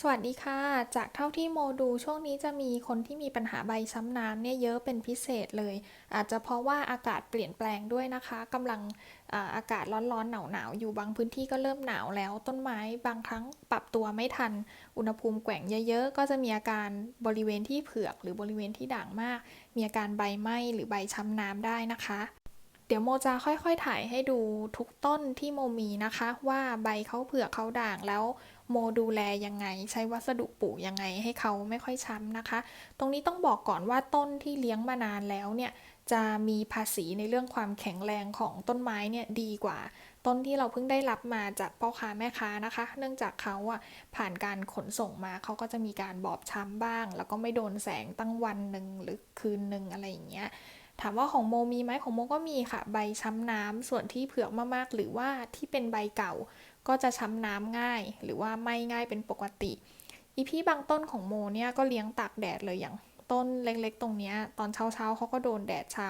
สวัสดีค่ะ จากเท่าที่โมดูช่วงนี้จะมีคนที่มีปัญหาใบช้ำน้ำเนี่ยเยอะเป็นพิเศษเลย อาจจะเพราะว่าอากาศเปลี่ยนแปลงด้วยนะคะกำลังอาอากาศร้อนๆหนาวๆอยู่บางพื้นที่ก็เริ่มหนาวแล้ว ต้นไม้บางครั้งปรับตัวไม่ทัน อุณหภูมิแกว่งเยอะๆ ก็จะมีอาการบริเวณที่เผือก หรือบริเวณที่ด่างมาก มีอาการใบไหม้หรือใบช้ำน้ำได้นะคะ เดี๋ยวโมจะค่อยๆถ่ายให้ดูทุกต้นที่โมมีนะคะ ว่าใบเขาเผือกเขาด่างแล้วโมดูแลยังไง ใช้วัสดุปลูกยังไงให้เขาไม่ค่อยช้ำนะคะ ตรงนี้ต้องบอกก่อนว่าต้นที่เลี้ยงมานานแล้วเนี่ยจะมีภาษีในเรื่องความแข็งแรงของต้นไม้เนี่ยดีกว่า ต้นที่เราเพิ่งได้รับมาจากพ่อค้าแม่ค้านะคะ เนื่องจากเขาอะผ่านการขนส่งมาเขาก็จะมีการบอบช้ำบ้าง แล้วก็ไม่โดนแสงตั้งวันหนึ่งหรือคืนหนึ่งอะไรอย่างเงี้ย ถามว่าของโมมีไหมของโมก็มีค่ะ ใบช้ำน้ำส่วนที่เผือกมากๆ หรือว่าที่เป็นใบเก่าก็จะช้ำน้ำง่าย หรือว่าไม่ง่ายเป็นปกติ อีพี่บางต้นของโมเนี่ยก็เลี้ยงตากแดดเลยอย่างต้นเล็กๆ ตรงนี้ตอนเช้าๆเขาก็โดนแดดเช้า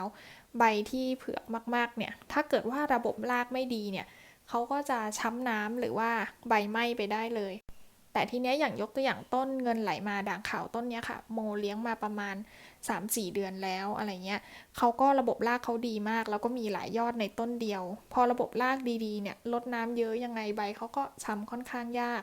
ใบที่เผือกมากๆเนี่ยถ้าเกิดว่าระบบรากไม่ดีเนี่ยเขาก็จะช้ำน้ำหรือว่าใบไหม้ไปได้เลย แต่ทีเนี้ยอย่างยกตัวอย่างต้นเงินไหลมาด่างขาวต้นเนี้ยค่ะ โมเลี้ยงมาประมาณ 3-4 เดือนแล้วอะไรเงี้ยเขาก็ระบบรากเขาดีมาก แล้วก็มีหลายยอดในต้นเดียว พอระบบรากดีๆเนี่ยลดน้ำเยอะยังไงใบเขาก็ช้ำค่อนข้างยาก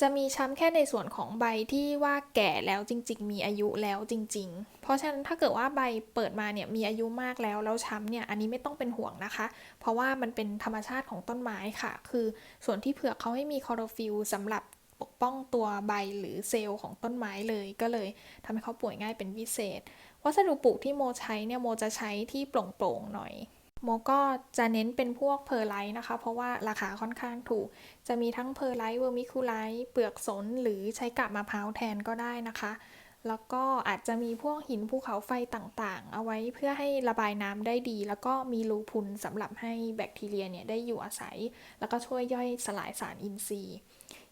จะมีช้ำแค่ในส่วนของใบที่ว่าแก่แล้วจริง ๆ มีอายุแล้วจริง ๆ เพราะฉะนั้นถ้าเกิดว่าใบเปิดมาเนี่ยมีอายุมากแล้วแล้วช้ำเนี่ยอันนี้ไม่ต้องเป็นห่วงนะคะ เพราะว่ามันเป็นธรรมชาติของต้นไม้ค่ะ คือส่วนที่เผือกเขาให้มีคลอโรฟิลสำหรับ ปกป้องตัวใบหรือเซลล์ของต้นไม้เลย ก็เลยทำให้เขาป่วยง่ายเป็นพิเศษ วัสดุปลูกที่โมใช้เนี่ยโมจะใช้ที่โปร่งๆหน่อยโมก็จะเน้นเป็นพวกเพอร์ไลท์นะคะ เพราะว่าราคาค่อนข้างถูก จะมีทั้งเพอร์ไลท์เวอร์มิคูไลท์เปลือกสน หรือใช้กาบมะพร้าวแทนก็ได้นะคะ แล้วก็อาจจะมีพวกหินภูเขาไฟต่างๆ เอาไว้เพื่อให้ระบายน้ำได้ดี แล้วก็มีรูพุนสำหรับให้แบคทีเรียเนี่ยได้อยู่อาศัย แล้วก็ช่วยย่อยสลายสารอินทรีย์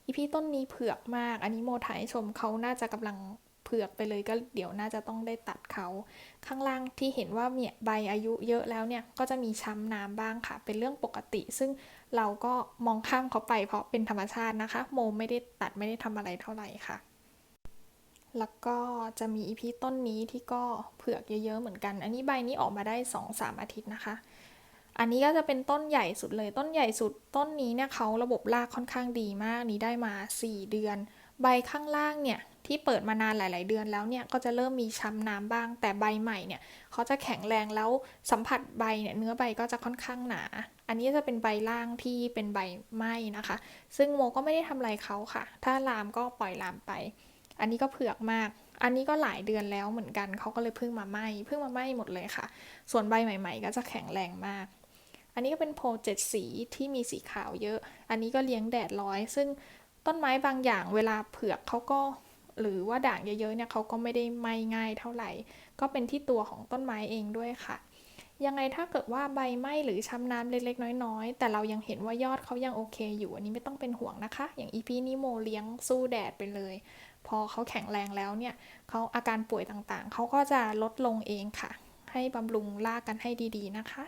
อีพีต้นนี้เผือกมาก อันนี้โมถ่ายให้ชมเขาน่าจะกำลังเผือกไปเลยก็เดี๋ยวน่าจะต้องได้ตัดเขา ข้างล่างที่เห็นว่าเนี่ยใบอายุเยอะแล้วเนี่ยก็จะมีช้ำน้ำบ้างค่ะ เป็นเรื่องปกติ ซึ่งเราก็มองข้ามเขาไปเพราะเป็นธรรมชาตินะคะ โมไม่ได้ตัดไม่ได้ทำอะไรเท่าไหร่ค่ะ แล้วก็จะมีอีพีต้นนี้ที่ก็เผือกเยอะๆเหมือนกัน อันนี้ใบนี้ออกมาได้ 2-3 อาทิตย์นะคะ อันนี้ก็จะเป็นต้นใหญ่สุดเลย ต้นใหญ่สุดต้นนี้เนี่ยเขาระบบรากค่อนข้างดีมาก นี้ได้มา 4 เดือน ใบข้างล่างเนี่ยที่เปิดมานานหลาย ๆ เดือนแล้วเนี่ยก็จะเริ่มมีช้ำน้ำบ้าง แต่ใบใหม่เนี่ยเขาจะแข็งแรงแล้วสัมผัสใบเนี่ยเนื้อใบก็จะค่อนข้างหนา อันนี้จะเป็นใบล่างที่เป็นใบไหม้นะคะ ซึ่งโมก็ไม่ได้ทำอะไรเขาค่ะ ถ้าลามก็ปล่อยลามไป อันนี้ก็เผือกมากอันนี้ก็หลายเดือนแล้วเหมือนกันเขาก็เลยเพิ่งมาไหม้เพิ่งมาไหม้หมดเลยค่ะ ส่วนใบใหม่ ๆ ก็จะแข็งแรงมาก อันนี้ก็เป็นโพเจ็ดสีที่มีสีขาวเยอะ อันนี้ก็เลี้ยงแดดร้อย ซึ่งต้นไม้บางอย่างเวลาเผือกเขาก็หรือว่าด่างเยอะๆเนี่ยเขาก็ไม่ได้ไหม้ง่ายเท่าไหร่ ก็เป็นที่ตัวของต้นไม้เองด้วยค่ะ ยังไงถ้าเกิดว่าใบไหม้หรือช้ำน้ำเล็กๆ น้อยๆ แต่เรายังเห็นว่ายอดเขายังโอเคอยู่ อันนี้ไม่ต้องเป็นห่วงนะคะ อย่างอีพีนี้โมเลี้ยงสู้แดดไปเลย พอเขาแข็งแรงแล้วเนี่ยเขาอาการป่วยต่างๆ เขาก็จะลดลงเองค่ะ ให้บำรุงรากกันให้ดีๆนะคะ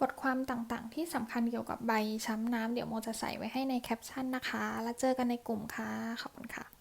บทความต่างๆ ที่สำคัญเกี่ยวกับใบช้ำน้ำเดี๋ยวโมจะใส่ไว้ให้ในแคปชั่นนะคะ แล้วเจอกันในกลุ่มค่ะ ขอบคุณค่ะ